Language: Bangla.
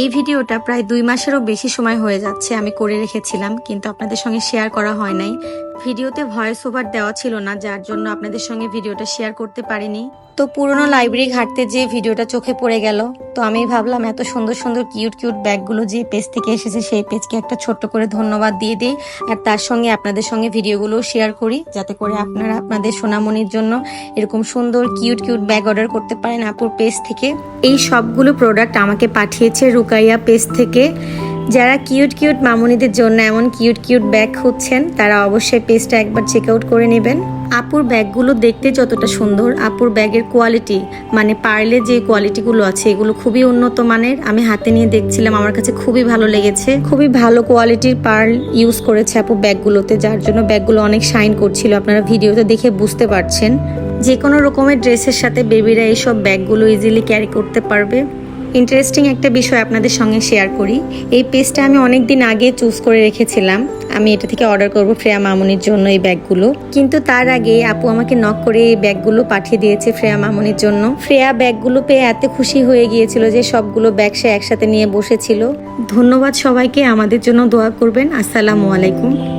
এই ভিডিওটা প্রায় দুই মাসেরও বেশি সময় হয়ে যাচ্ছে আমি করে রেখেছিলাম, কিন্তু আপনাদের সঙ্গে শেয়ার করা হয় নাই। ভিডিওতে ভয়েস ওভার দেওয়া ছিল না, যার জন্য আপনাদের সঙ্গে ভিডিওটা শেয়ার করতে পারিনি। তো পুরনো লাইব্রেরি ঘাটতে যে ভিডিওটা চোখে পড়ে গেল, তো আমি ভাবলাম এত সুন্দর সুন্দর কিউট কিউট ব্যাগগুলো যে পেজ থেকে এসেছে, সেই পেজকে একটা ছোট্ট করে ধন্যবাদ দিয়ে দিই, আর তার সঙ্গে আপনাদের সঙ্গে ভিডিওগুলো শেয়ার করি, যাতে করে আপনারা আপনাদের সোনামণির জন্য এরকম সুন্দর কিউট কিউট ব্যাগ অর্ডার করতে পারেন আপুর পেজ থেকে। এই সবগুলো প্রোডাক্ট আমাকে পাঠিয়েছে রুকাইয়া পেজ থেকে। যারা কিউট কিউট মামুনিদের জন্য এমন কিউট কিউট ব্যাগ খুঁজছেন, তারা অবশ্যই পেজটা একবার চেক আউট করে নেবেন। আপুর ব্যাগগুলো দেখতে যতটা সুন্দর, আপুর ব্যাগের কোয়ালিটি মানে পার্লে যে কোয়ালিটিগুলো আছে, এগুলো খুবই উন্নত মানের। আমি হাতে নিয়ে দেখছিলাম, আমার কাছে খুবই ভালো লেগেছে। খুবই ভালো কোয়ালিটির পার্ল ইউজ করেছে আপু ব্যাগগুলোতে, যার জন্য ব্যাগগুলো অনেক শাইন করছিল। আপনারা ভিডিওতে দেখে বুঝতে পারছেন। যে কোনো রকমের ড্রেসের সাথে বেবিরা এইসব ব্যাগগুলো ইজিলি ক্যারি করতে পারবে। ইন্টারেস্টিং একটা বিষয় আপনাদের সঙ্গে শেয়ার করি। এই পেজটা আমি অনেক দিন আগে চুজ করে রেখেছিলাম। আমি এটা থেকে অর্ডার করব ফ্রেয়া মামুনির জন্য এই ব্যাগগুলো। কিন্তু তার আগে আপু আমাকে নক করে এই ব্যাগগুলো পাঠিয়ে দিয়েছে ফ্রেয়া মামুনির জন্য। ফ্রেয়া ব্যাগগুলো পেয়ে এত খুশি হয়ে গিয়েছিল যে সবগুলো ব্যাগ সে একসাথে নিয়ে বসেছিল। ধন্যবাদ সবাইকে। আমাদের জন্য দোয়া করবেন। আসসালামু আলাইকুম।